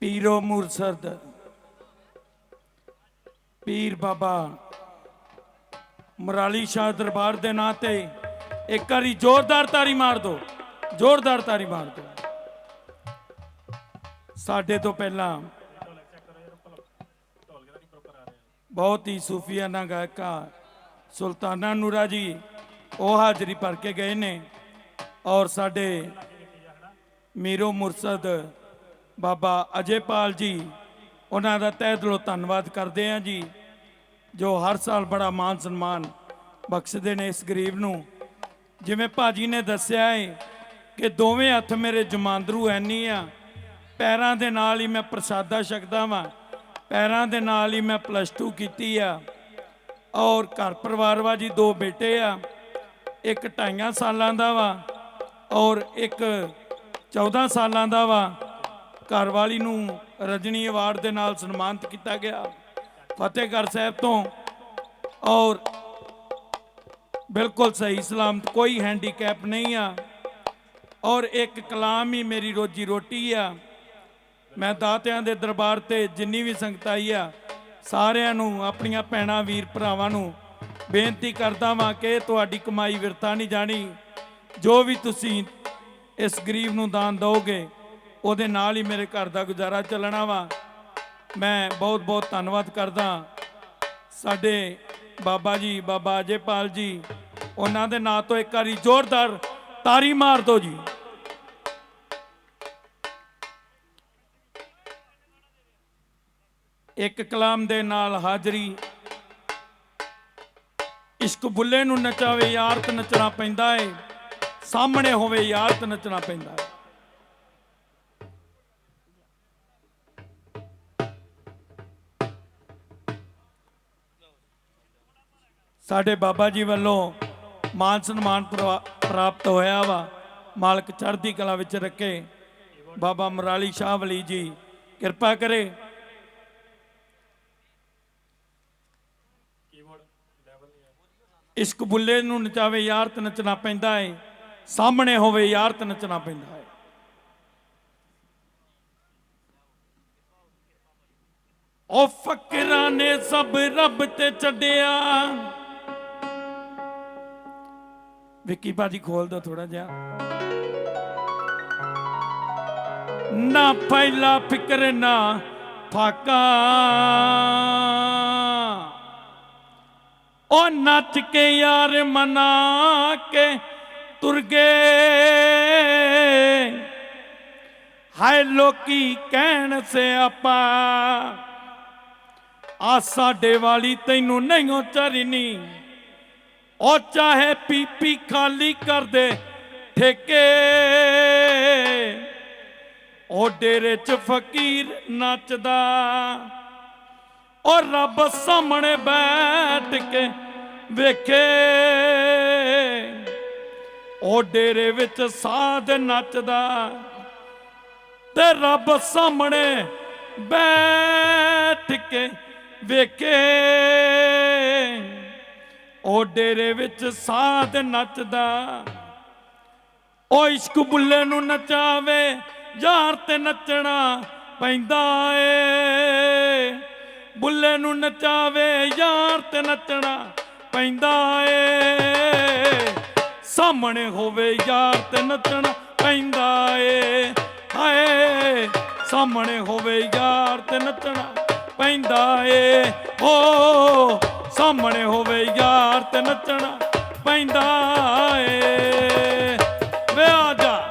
ਪੀਰੋ ਮੁਰਸ਼ਦ ਪੀਰ ਬਾਬਾ ਮਰਾਲੀ ਸ਼ਾਹ ਦਰਬਾਰ ਦੇ ਨਾਂ ਤੇ ਇੱਕ ਵਾਰੀ ਜ਼ੋਰਦਾਰ ਤਾਰੀ ਮਾਰ ਦਿਓ, ਜ਼ੋਰਦਾਰ ਤਾਰੀ ਮਾਰ ਦਿਓ। ਸਾਡੇ ਤੋਂ ਪਹਿਲਾਂ ਬਹੁਤ ਹੀ ਸੂਫੀਆਨਾ ਗਾਇਕਾ ਸੁਲਤਾਨਾ ਨੂਰਾ ਜੀ, ਉਹ ਹਾਜ਼ਰੀ ਭਰ ਕੇ ਗਏ ਨੇ ਔਰ ਸਾਡੇ ਮੀਰੋ ਮੁਰਸ਼ਦ ਬਾਬਾ ਅਜੇਪਾਲ ਜੀ, ਉਹਨਾਂ ਦਾ ਤਹਿ ਦਿਲੋਂ ਧੰਨਵਾਦ ਕਰਦੇ ਹਾਂ ਜੀ, ਜੋ ਹਰ ਸਾਲ ਬੜਾ ਮਾਨ ਸਨਮਾਨ ਬਖਸ਼ਦੇ ਨੇ ਇਸ ਗਰੀਬ ਨੂੰ। ਜਿਵੇਂ ਭਾਜੀ ਨੇ ਦੱਸਿਆ ਹੈ ਕਿ ਦੋਵੇਂ ਹੱਥ ਮੇਰੇ ਜਮਾਂਦਰੂ ਐਨੀ ਆ, ਪੈਰਾਂ ਦੇ ਨਾਲ ਹੀ ਮੈਂ ਪ੍ਰਸਾਦਾ ਛਕਦਾ ਵਾਂ, ਪੈਰਾਂ ਦੇ ਨਾਲ ਹੀ ਮੈਂ ਪਲੱਸ 2 ਕੀਤੀ ਆ। ਔਰ ਘਰ ਪਰਿਵਾਰ ਵਾ ਜੀ, ਦੋ ਬੇਟੇ ਆ, ਇੱਕ ਢਾਈਆਂ ਸਾਲਾਂ ਦਾ ਵਾ ਔਰ ਇੱਕ 14 ਸਾਲਾਂ ਦਾ ਵਾ। ਘਰਵਾਲੀ ਨੂੰ ਰਜਨੀ ਅਵਾਰਡ ਦੇ ਨਾਲ ਸਨਮਾਨਿਤ ਕੀਤਾ ਗਿਆ। ਫਤਿਹਗੜ੍ਹ ਸਾਹਿਬ ਤੋਂ ਔਰ ਬਿਲਕੁਲ ਸਹੀ ਸਲਾਮਤ, ਕੋਈ ਹੈਂਡੀਕੈਪ ਨਹੀਂ ਆ। ਔਰ ਇੱਕ ਕਲਾਮ ਹੀ ਮੇਰੀ ਰੋਜੀ ਰੋਟੀ ਆ। ਮੈਂ ਦਾਤਿਆਂ ਦੇ ਦਰਬਾਰ ਤੇ ਜਿੰਨੀ ਵੀ ਸੰਗਤ ਆਈ ਆ, ਸਾਰਿਆਂ ਨੂੰ, ਆਪਣੀਆਂ ਭੈਣਾਂ, ਵੀਰ ਭਰਾਵਾਂ ਨੂੰ ਬੇਨਤੀ ਕਰਦਾ ਵਾਂ ਕਿ ਤੁਹਾਡੀ ਕਮਾਈ ਵਿਰਥਾ ਨਹੀਂ ਜਾਣੀ। ਜੋ ਵੀ ਤੁਸੀਂ ਇਸ ਗਰੀਬ ਨੂੰ ਦਾਨ ਦਿਓਗੇ ਉਹਦੇ ਨਾਲ ਹੀ ਮੇਰੇ ਘਰ ਦਾ ਗੁਜ਼ਾਰਾ ਚੱਲਣਾ ਵਾ। ਮੈਂ ਬਹੁਤ ਬਹੁਤ ਧੰਨਵਾਦ ਕਰਦਾ। ਸਾਡੇ ਬਾਬਾ ਜੀ, ਬਾਬਾ ਅਜੇਪਾਲ ਜੀ, ਉਹਨਾਂ ਦੇ ਨਾਂ ਤੋਂ ਇੱਕ ਵਾਰੀ ਜ਼ੋਰਦਾਰ ਤਾਰੀ ਮਾਰ ਦਿਓ ਜੀ। ਇੱਕ ਕਲਾਮ ਦੇ ਨਾਲ ਹਾਜ਼ਰੀ। ਇਸ਼ਕ ਬੁੱਲੇ ਨੂੰ ਨਚਾਵੇ, ਯਾਰ ਤੇ ਨੱਚਣਾ ਪੈਂਦਾ ਏ। ਸਾਹਮਣੇ ਹੋਵੇ, ਯਾਰ ਤੇ ਨੱਚਣਾ ਪੈਂਦਾ ਏ। ਸਾਡੇ ਬਾਬਾ ਜੀ ਵੱਲੋਂ ਮਾਨ ਸਨਮਾਨ ਪ੍ਰਾਪਤ ਹੋਇਆ ਵਾ। ਮਾਲਕ ਚੜ੍ਹਦੀ ਕਲਾ ਵਿੱਚ ਰੱਖੇ। ਬਾਬਾ ਮਰਾਲੀ ਸ਼ਾਹ ਵਲੀ ਜੀ, ਕਿਰਪਾ ਕਰੇ। ਇਸ਼ਕ ਬੁੱਲੇ ਨੂੰ ਨਚਾਵੇ, ਯਾਰ ਤੇ ਨੱਚਣਾ ਪੈਂਦਾ ਏ। ਸਾਹਮਣੇ ਹੋਵੇ, ਯਾਰ ਤੇ ਨੱਚਣਾ ਪੈਂਦਾ ਏ। ਉਹ ਫਕਰਾਂ ਨੇ ਸਭ ਰੱਬ ਤੇ ਛੱਡਿਆ ਵਿੱਕੀ ਭਾਜੀ ਖੋਲ ਦੋ ਥੋੜਾ ਜਿਹਾ। ਨਾ ਪਹਿਲਾ ਫਿਕਰ, ਨਾ ਫਾਕਾ। ਉਹ ਨੱਚ ਕੇ ਯਾਰ ਮਨਾ ਕੇ ਤੁਰ ਗਏ ਹਾਏ ਲੋਕੀ ਕਹਿਣ ਸੇ ਆਪਾ। ਆ ਸਾਡੇ ਵਾਲੀ ਤੈਨੂੰ ਨਹੀਂ ਚਰਨੀ ਉਹ ਚਾਹੇ ਪੀਪੀ ਖਾਲੀ ਕਰ ਦੇ ਠੇਕੇ। ਉਹ ਡੇਰੇ 'ਚ ਫਕੀਰ ਨੱਚਦਾ। ਉਹ ਰੱਬ ਸਾਹਮਣੇ ਬੈਠ ਕੇ ਵੇਖੇ। ਉਹ ਡੇਰੇ ਵਿੱਚ ਸਾਧ ਨੱਚਦਾ ਤੇ ਰੱਬ ਸਾਹਮਣੇ ਬੈਠ ਕੇ ਵੇਖੇ। ਉਹ ਡੇਰੇ ਵਿੱਚ ਸਾਧ ਨੱਚਦਾ। ਉਹ ਇਸ਼ਕ ਬੁੱਲੇ ਨੂੰ ਨਚਾਵੇ, ਯਾਰ ਤੇ ਨੱਚਣਾ ਪੈਂਦਾ ਏ। ਬੁੱਲੇ ਨੂੰ ਨਚਾਵੇ, ਯਾਰ ਤੇ ਨੱਚਣਾ ਪੈਂਦਾ ਏ। ਸਾਹਮਣੇ ਹੋਵੇ ਯਾਰ ਤੇ ਨੱਚਣਾ ਪੈਂਦਾ ਏ। ਹਾਏ, ਸਾਹਮਣੇ ਹੋਵੇ ਯਾਰ ਤੇ ਨੱਚਣਾ ਪੈਂਦਾ ਏ। ਓ ਸਾਹਮਣੇ ਹੋਵੇ ਯਾਰ ਤੇ ਨੱਚਣਾ ਪੈਂਦਾ ਏ। ਵੇ ਆ ਜਾ।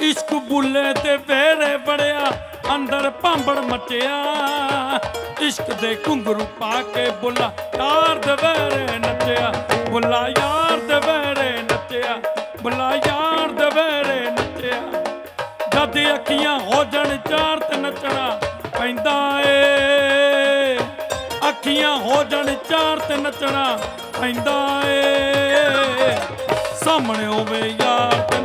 ਇਸ਼ਕ ਬੁੱਲੇ ਤੇ ਵੇਰੇ ਬੜਿਆ ਅੰਦਰ ਭਾਂਬੜ ਮਚਿਆ। ਇਸ਼ਕ ਦੇ ਘੁੰਗਰੂ ਪਾ ਕੇ ਬੁੱਲਾ, ਯਾਰ ਦੇ ਵੇਰੇ ਨੱਚਿਆ। ਬੁੱਲਾ, ਯਾਰ ਦੇ ਵੇਰੇ ਨੱਚਿਆ। ਬੁੱਲਾ, ਯਾਰ ਦੇ ਵੇਰੇ ਨੱਚਿਆ। ਜਦ ਅੱਖੀਆਂ ਹੋ ਜਾਣ ਚਾਰ ਤੇ ਨੱਚਣਾ ਪੈਂਦਾ ਏ। ਅੱਖੀਆਂ ਹੋ ਜਾਣ ਚਾਰ ਤੇ ਨੱਚਣਾ ਪੈਂਦਾ ਏ। ਸਾਹਮਣੇ ਹੋਵੇ ਯਾਰ ਤੇ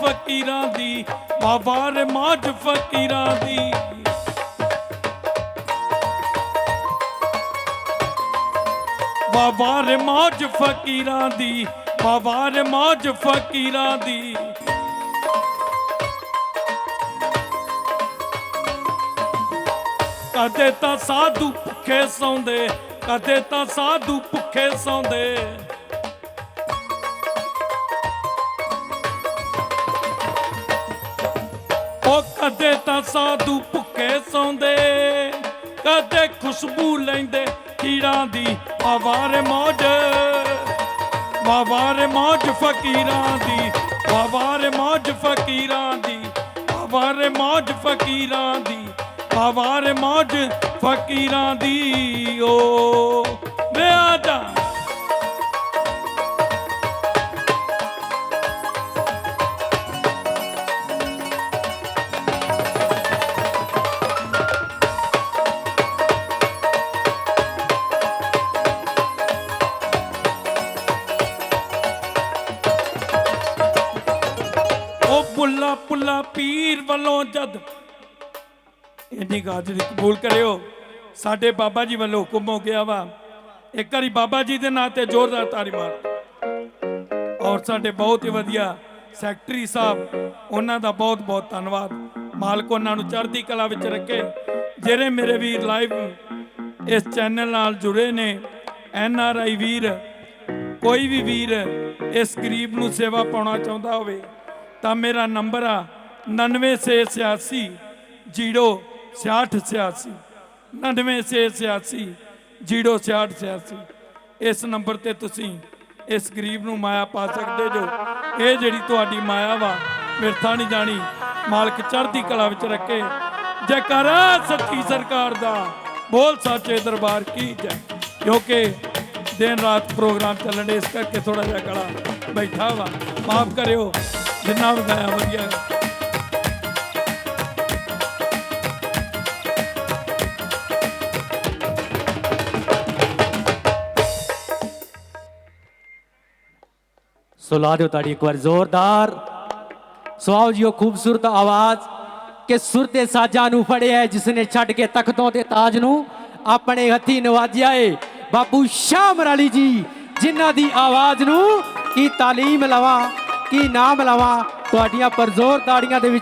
ਫਕੀਰਾਂ ਦੀ ਬਾਬਾ ਰਮਾਜ ਫਕੀਰਾਂ ਦੀ। ਬਾਬਾ ਰਮਾਜ ਫਕੀਰਾਂ ਦੀ ਬਾਬਾ ਰਮਾਜ ਫਕੀਰਾਂ ਦੀ। ਕਦੇ ਤਾਂ ਸਾਧੂ ਭੁੱਖੇ ਸੌਂਦੇ, ਕਦੇ ਤਾਂ ਸਾਧੂ ਭੁੱਖੇ ਸੌਂਦੇ। ਉਹ ਕਦੇ ਤਾਂ ਸਾਧੂ ਭੁੱਖੇ ਸੌਂਦੇ, ਕਦੇ ਖੁਸ਼ਬੂ ਲੈਂਦੇ ਕੀੜਾਂ ਦੀ ਆਵਾਰ ਮੌਜ ਵਾਵਾਰ ਮੌਜ ਫਕੀਰਾਂ ਦੀ ਆਵਾਰ ਮੌਜ ਫਕੀਰਾਂ ਦੀ ਆਵਾਰ ਮੌਜ ਫਕੀਰਾਂ ਦੀ ਆਵਾਰ ਮੌਜ ਫਕੀਰਾਂ ਦੀ, ਓ ਵੇ ਆ ਪੁੱਲਾ ਪੁੱਲਾ ਪੀਰ ਵੱਲੋਂ ਜਦ ਇੰਨੀ ਗਾਜਰੀ ਕਬੂਲ ਕਰਿਓ, ਸਾਡੇ ਬਾਬਾ ਜੀ ਵੱਲੋਂ ਹੁਕਮ ਹੋ ਗਿਆ ਵਾ। ਇੱਕ ਵਾਰੀ ਬਾਬਾ ਜੀ ਦੇ ਨਾਂ ਤੇ ਜ਼ੋਰਦਾਰ ਤਾੜੀ ਮਾਰ। ਔਰ ਸਾਡੇ ਬਹੁਤ ਹੀ ਵਧੀਆ ਸੈਕਟਰੀ ਸਾਹਿਬ, ਉਹਨਾਂ ਦਾ ਬਹੁਤ ਬਹੁਤ ਧੰਨਵਾਦ। ਮਾਲਕ ਉਹਨਾਂ ਨੂੰ ਚੜ੍ਹਦੀ ਕਲਾ ਵਿੱਚ ਰੱਖੇ। ਜਿਹੜੇ ਮੇਰੇ ਵੀਰ ਲਾਈਵ ਇਸ ਚੈਨਲ ਨਾਲ ਜੁੜੇ ਨੇ, ਐਨ ਆਰ ਆਈ ਵੀਰ, ਕੋਈ ਵੀ ਵੀਰ ਇਸ ਗਰੀਬ ਨੂੰ ਸੇਵਾ ਪਾਉਣਾ ਚਾਹੁੰਦਾ ਹੋਵੇ ਤਾਂ ਮੇਰਾ ਨੰਬਰ ਆ 9686 0686 9686 0686 ਇਸ ਨੰਬਰ ਤੇ ਤੁਸੀਂ ਇਸ ਗਰੀਬ ਨੂੰ ਮਾਇਆ ਪਾ ਸਕਦੇ ਜੋ। ਇਹ ਜਿਹੜੀ ਤੁਹਾਡੀ ਮਾਇਆ ਵਾ ਮਿਰਥਾ ਨਹੀਂ ਜਾਣੀ। ਮਾਲਕ ਚੜ੍ਹਦੀ ਕਲਾ ਵਿੱਚ ਰੱਖੇ। ਜੈਕਾਰਾ ਸੱਚੀ ਸਰਕਾਰ ਦਾ। ਬੋਲ ਸਾਚੇ ਦਰਬਾਰ ਕੀ ਜੈ। ਕਿਉਂਕਿ ਦਿਨ ਰਾਤ ਪ੍ਰੋਗਰਾਮ ਚੱਲਣ ਦੇ ਇਸ ਕਰਕੇ ਥੋੜਾ ਜਿਹਾ ਗਲਾ ਬੈਠਾ ਵਾ। ਮਾਫ ਕਰਿਓ। ਜਿੰਨਾ ਵੀ ਵਧੀਆ। ਸੋ ਲਾ ਦਿਓ ਤਾੜੀ ਇੱਕ ਵਾਰ, ਜ਼ੋਰਦਾਰ। ਸੋ ਆਓ ਜੀ, ਉਹ ਖੂਬਸੂਰਤ ਆਵਾਜ਼ ਕਿ ਸੁਰ ਤੇ ਸਾਜਾਂ ਨੂੰ ਫੜਿਆ ਜਿਸ ਨੇ ਛੱਡ ਕੇ ਤਖਤੋਂ ਤੇ ਤਾਜ ਨੂੰ ਆਪਣੇ ਹੱਥੀ ਨਵਾਜਿਆ ਏ। ਬਾਬੂ ਸ਼ਾਹ ਮਰਾਲੀ ਜੀ, ਜਿਨ੍ਹਾਂ ਦੀ ਆਵਾਜ਼ ਨੂੰ ਕੀ ਤਾਲੀਮ ਲਵਾਂ। ਕੀ ਨਾਮ ਲਵਾਂ ਤੁਹਾਡੀਆਂ ਪਰਜ਼ੋਰ ਤਾੜੀਆਂ ਦੇ ਵਿੱਚ